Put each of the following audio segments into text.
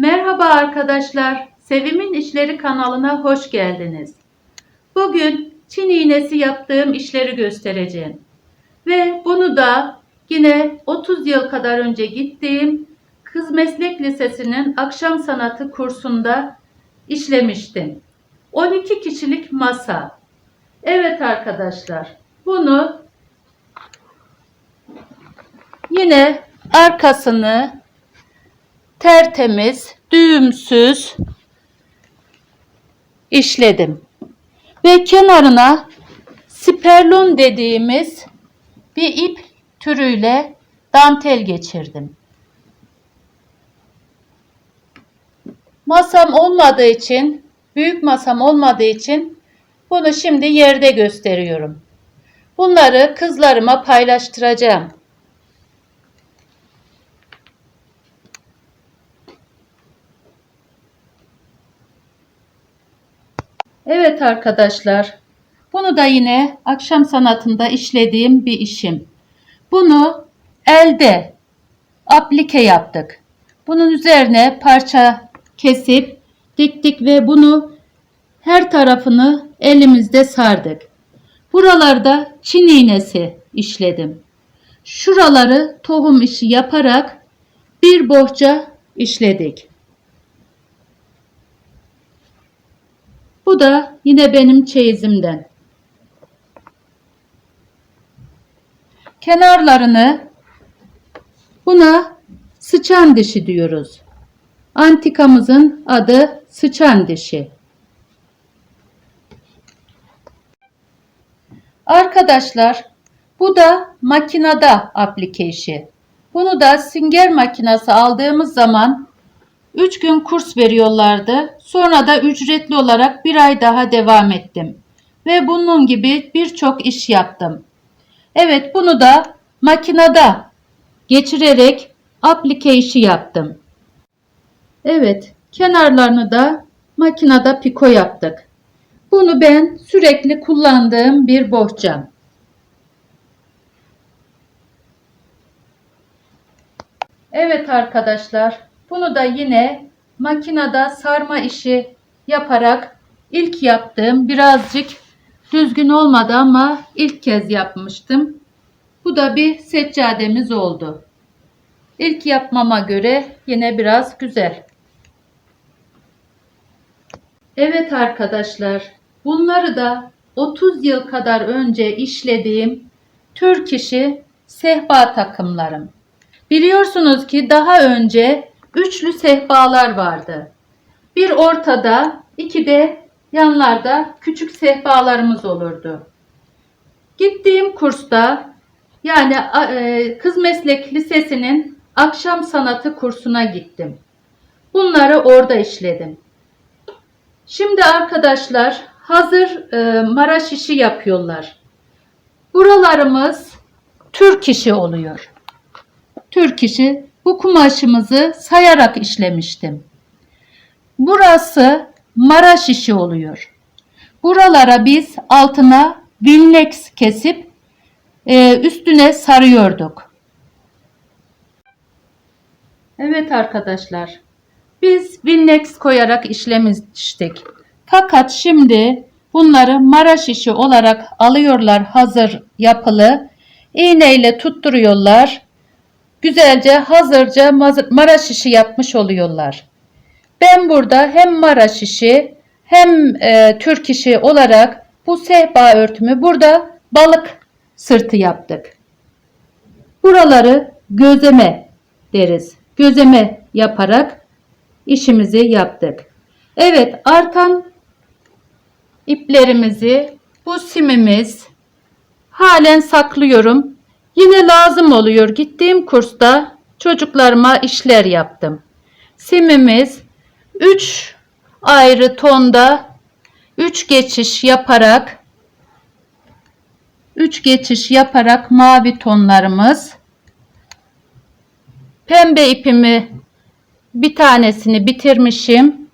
Merhaba arkadaşlar. Sevimin İşleri kanalına hoş geldiniz. Bugün Çin iğnesi yaptığım işleri göstereceğim. Ve bunu da yine 30 yıl kadar önce gittiğim Kız Meslek Lisesi'nin akşam sanatı kursunda işlemiştim. 12 kişilik masa. Evet arkadaşlar. Bunu yine arkasını tertemiz, düğümsüz işledim. Ve kenarına sperlon dediğimiz bir ip türüyle dantel geçirdim. Masam olmadığı için, büyük masam olmadığı için bunu şimdi yerde gösteriyorum. Bunları kızlarıma paylaştıracağım. Evet arkadaşlar, bunu da yine akşam sanatında işlediğim bir işim. Bunu elde aplike yaptık. Bunun üzerine parça kesip diktik ve bunu her tarafını elimizde sardık. Buralarda çin iğnesi işledim. Şuraları tohum işi yaparak bir bohça işledik. Bu da yine benim çeyizimden. Kenarlarını buna sıçan dişi diyoruz. Antikamızın adı sıçan dişi. Arkadaşlar bu da makinada aplike işi. Bunu da sünger makinesi aldığımız zaman 3 gün kurs veriyorlardı. Sonra da ücretli olarak bir ay daha devam ettim. Ve bunun gibi birçok iş yaptım. Evet bunu da makinede geçirerek aplike işi yaptım. Evet kenarlarını da makinede piko yaptık. Bunu ben sürekli kullandığım bir bohçam. Evet arkadaşlar bunu da yine makinede sarma işi yaparak ilk yaptığım birazcık düzgün olmadı ama ilk kez yapmıştım. Bu da bir seccademiz oldu. İlk yapmama göre yine biraz güzel. Evet arkadaşlar bunları da 30 yıl kadar önce işlediğim Türk işi sehpa takımlarım. Biliyorsunuz ki daha önce üçlü sehpalar vardı. Bir ortada, iki de yanlarda küçük sehpalarımız olurdu. Gittiğim kursta yani e, Kız Meslek Lisesi'nin akşam sanatı kursuna gittim. Bunları orada işledim. Şimdi arkadaşlar hazır e, Maraş işi yapıyorlar. Buralarımız Türk işi oluyor. Türk işi bu kumaşımızı sayarak işlemiştim. Burası Maraş işi oluyor. Buralara biz altına vinlex kesip e, üstüne sarıyorduk. Evet arkadaşlar. Biz vinlex koyarak işlemiştik. Fakat şimdi bunları Maraş işi olarak alıyorlar hazır yapılı. İğneyle tutturuyorlar güzelce hazırca Maraş işi yapmış oluyorlar. Ben burada hem Maraş işi hem e, Türk işi olarak bu sehpa örtümü burada balık sırtı yaptık. Buraları gözeme deriz. Gözeme yaparak işimizi yaptık. Evet artan iplerimizi bu simimiz halen saklıyorum. Yine lazım oluyor. Gittiğim kursta çocuklarıma işler yaptım. Simimiz 3 ayrı tonda 3 geçiş yaparak 3 geçiş yaparak mavi tonlarımız pembe ipimi bir tanesini bitirmişim.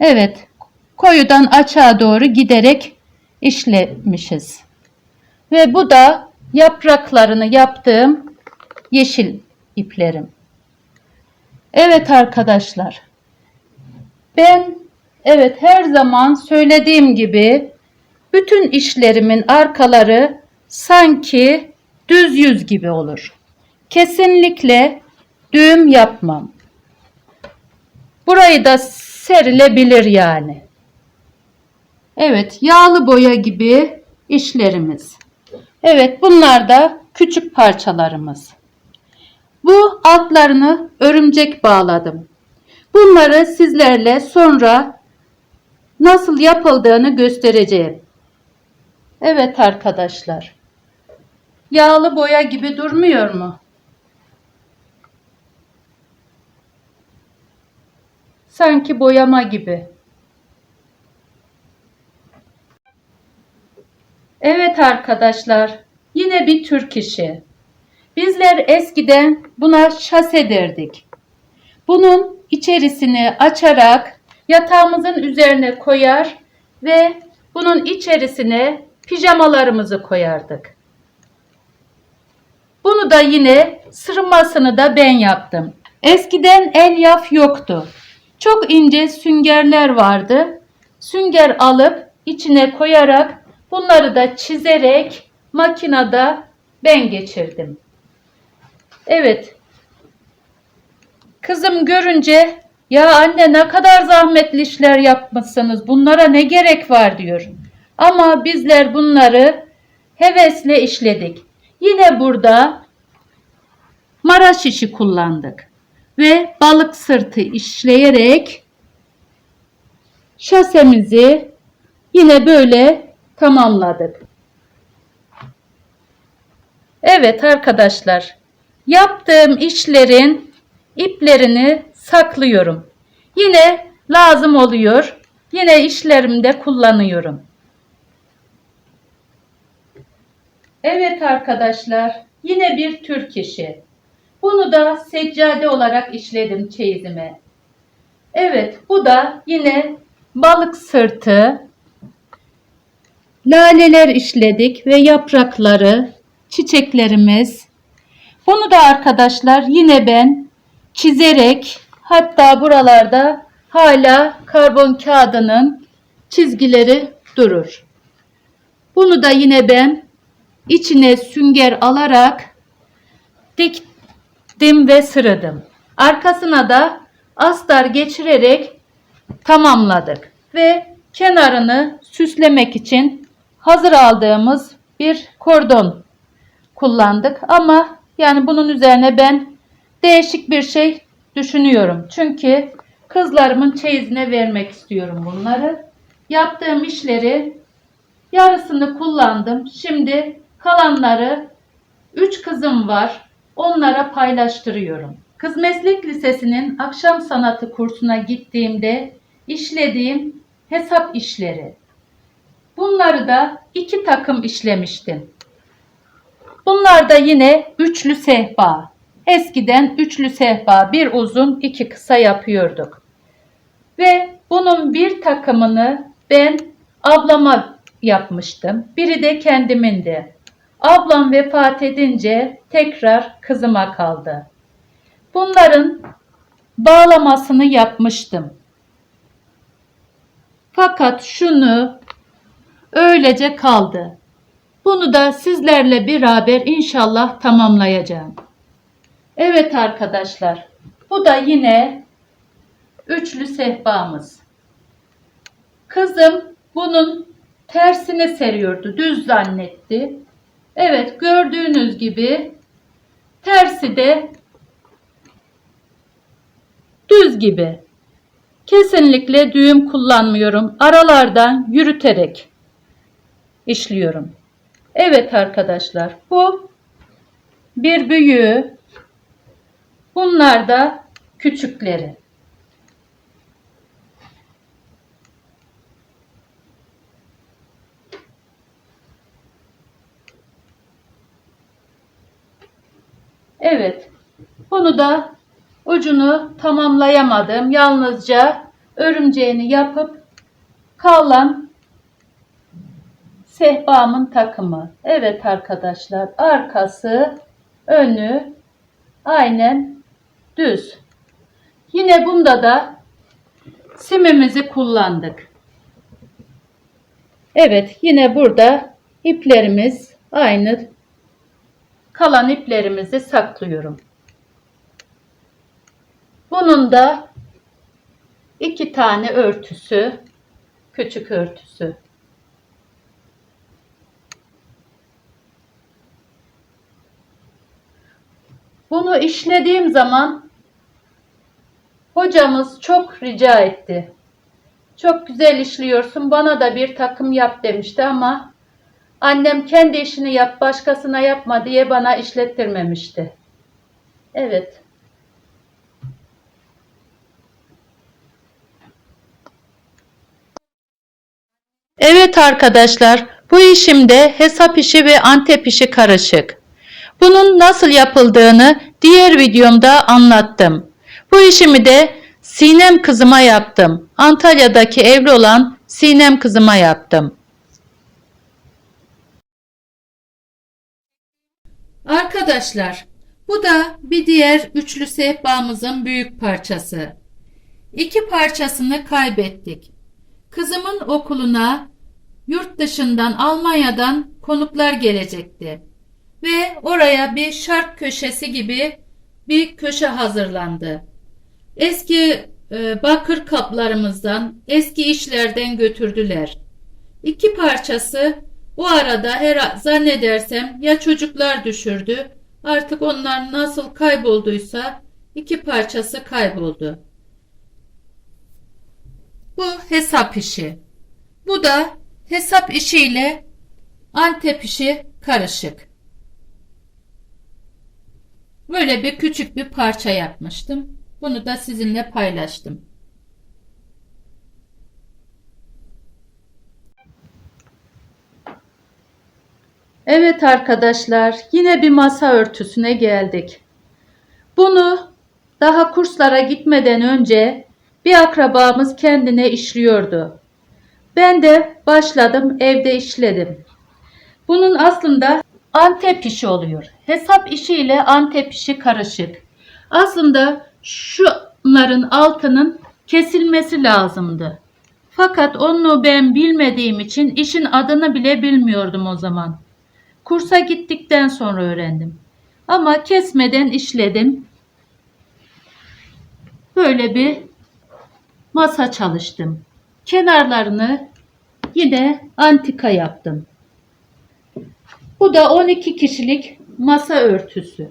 Evet, koyudan açığa doğru giderek işlemişiz. Ve bu da yapraklarını yaptığım yeşil iplerim. Evet arkadaşlar Ben evet her zaman söylediğim gibi bütün işlerimin arkaları sanki düz yüz gibi olur. Kesinlikle düğüm yapmam. Burayı da serilebilir yani. Evet, yağlı boya gibi işlerimiz. Evet, bunlar da küçük parçalarımız. Bu altlarını örümcek bağladım. Bunları sizlerle sonra nasıl yapıldığını göstereceğim. Evet arkadaşlar. Yağlı boya gibi durmuyor mu? Sanki boyama gibi. Evet arkadaşlar, yine bir Türk işi. Bizler eskiden buna şase derdik. Bunun içerisini açarak yatağımızın üzerine koyar ve bunun içerisine pijamalarımızı koyardık. Bunu da yine sırmasını da ben yaptım. Eskiden elyaf yoktu. Çok ince süngerler vardı. Sünger alıp içine koyarak bunları da çizerek makinede ben geçirdim. Evet. Kızım görünce ya anne ne kadar zahmetli işler yapmışsınız. Bunlara ne gerek var diyor. Ama bizler bunları hevesle işledik. Yine burada maraş işi kullandık ve balık sırtı işleyerek şasemizi yine böyle tamamladık. Evet arkadaşlar yaptığım işlerin iplerini saklıyorum. Yine lazım oluyor. Yine işlerimde kullanıyorum. Evet arkadaşlar yine bir Türk işi. Bunu da seccade olarak işledim çeyizime. Evet bu da yine balık sırtı, laleler işledik ve yaprakları, çiçeklerimiz. Bunu da arkadaşlar yine ben çizerek hatta buralarda hala karbon kağıdının çizgileri durur. Bunu da yine ben içine sünger alarak diktim ve sıradım. Arkasına da astar geçirerek tamamladık ve kenarını süslemek için hazır aldığımız bir kordon kullandık ama yani bunun üzerine ben değişik bir şey düşünüyorum. Çünkü kızlarımın çeyizine vermek istiyorum bunları. Yaptığım işleri yarısını kullandım. Şimdi kalanları 3 kızım var. Onlara paylaştırıyorum. Kız Meslek Lisesi'nin akşam sanatı kursuna gittiğimde işlediğim hesap işleri. Bunları da iki takım işlemiştim. Bunlar da yine üçlü sehpa. Eskiden üçlü sehpa bir uzun iki kısa yapıyorduk. Ve bunun bir takımını ben ablama yapmıştım. Biri de kendimindi. Ablam vefat edince tekrar kızıma kaldı. Bunların bağlamasını yapmıştım. Fakat şunu öylece kaldı. Bunu da sizlerle beraber inşallah tamamlayacağım. Evet arkadaşlar. Bu da yine üçlü sehpamız. Kızım bunun tersine seriyordu. Düz zannetti. Evet gördüğünüz gibi tersi de düz gibi. Kesinlikle düğüm kullanmıyorum. Aralardan yürüterek işliyorum. Evet arkadaşlar bu bir büyüğü. Bunlar da küçükleri. Evet. Bunu da ucunu tamamlayamadım. Yalnızca örümceğini yapıp kalan sehpamın takımı. Evet arkadaşlar arkası önü aynen düz. Yine bunda da simimizi kullandık. Evet yine burada iplerimiz aynı kalan iplerimizi saklıyorum. Bunun da iki tane örtüsü, küçük örtüsü. Bunu işlediğim zaman hocamız çok rica etti. Çok güzel işliyorsun bana da bir takım yap demişti ama annem kendi işini yap başkasına yapma diye bana işlettirmemişti. Evet. Evet arkadaşlar, bu işimde hesap işi ve antep işi karışık. Bunun nasıl yapıldığını diğer videomda anlattım. Bu işimi de Sinem kızıma yaptım. Antalya'daki evli olan Sinem kızıma yaptım. Arkadaşlar, bu da bir diğer üçlü sehpamızın büyük parçası. İki parçasını kaybettik. Kızımın okuluna yurt dışından Almanya'dan konuklar gelecekti. Ve oraya bir şark köşesi gibi bir köşe hazırlandı. Eski e, bakır kaplarımızdan, eski işlerden götürdüler. İki parçası o arada her zannedersem ya çocuklar düşürdü artık onlar nasıl kaybolduysa iki parçası kayboldu. Bu hesap işi. Bu da hesap işiyle Antep işi karışık. Böyle bir küçük bir parça yapmıştım. Bunu da sizinle paylaştım. Evet arkadaşlar, yine bir masa örtüsüne geldik. Bunu daha kurslara gitmeden önce bir akrabamız kendine işliyordu. Ben de başladım, evde işledim. Bunun aslında Antep işi oluyor. Hesap işi ile Antep işi karışık. Aslında şunların altının kesilmesi lazımdı. Fakat onu ben bilmediğim için işin adını bile bilmiyordum o zaman. Kursa gittikten sonra öğrendim. Ama kesmeden işledim. Böyle bir masa çalıştım. Kenarlarını yine antika yaptım. Bu da 12 kişilik masa örtüsü.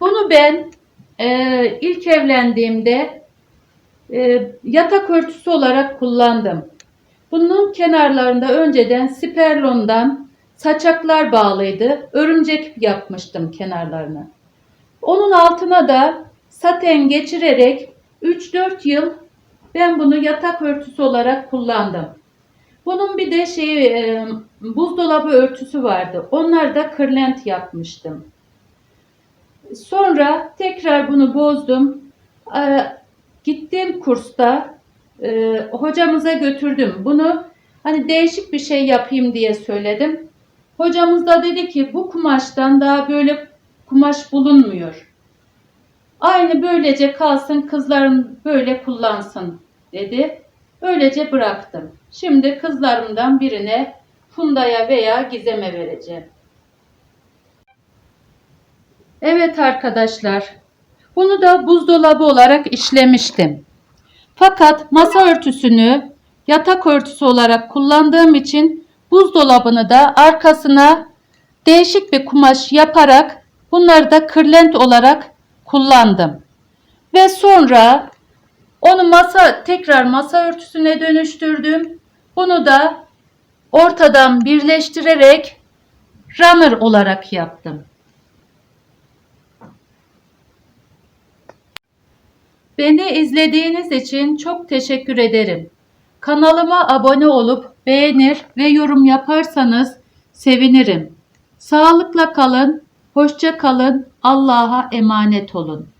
Bunu ben e, ilk evlendiğimde e, yatak örtüsü olarak kullandım. Bunun kenarlarında önceden siperlondan saçaklar bağlıydı. Örümcek yapmıştım kenarlarını. Onun altına da saten geçirerek 3-4 yıl ben bunu yatak örtüsü olarak kullandım. Bunun bir de şey e, buzdolabı örtüsü vardı. Onlar da kırlent yapmıştım. Sonra tekrar bunu bozdum. E, gittiğim kursta e, hocamıza götürdüm. Bunu hani değişik bir şey yapayım diye söyledim. Hocamız da dedi ki bu kumaştan daha böyle kumaş bulunmuyor. Aynı böylece kalsın kızların böyle kullansın dedi. Öylece bıraktım. Şimdi kızlarımdan birine Funda'ya veya Gizem'e vereceğim. Evet arkadaşlar. Bunu da buzdolabı olarak işlemiştim. Fakat masa örtüsünü yatak örtüsü olarak kullandığım için buzdolabını da arkasına değişik bir kumaş yaparak bunları da kırlent olarak kullandım. Ve sonra onu masa tekrar masa örtüsüne dönüştürdüm. Bunu da ortadan birleştirerek runner olarak yaptım. Beni izlediğiniz için çok teşekkür ederim. Kanalıma abone olup beğenir ve yorum yaparsanız sevinirim. Sağlıkla kalın, hoşça kalın, Allah'a emanet olun.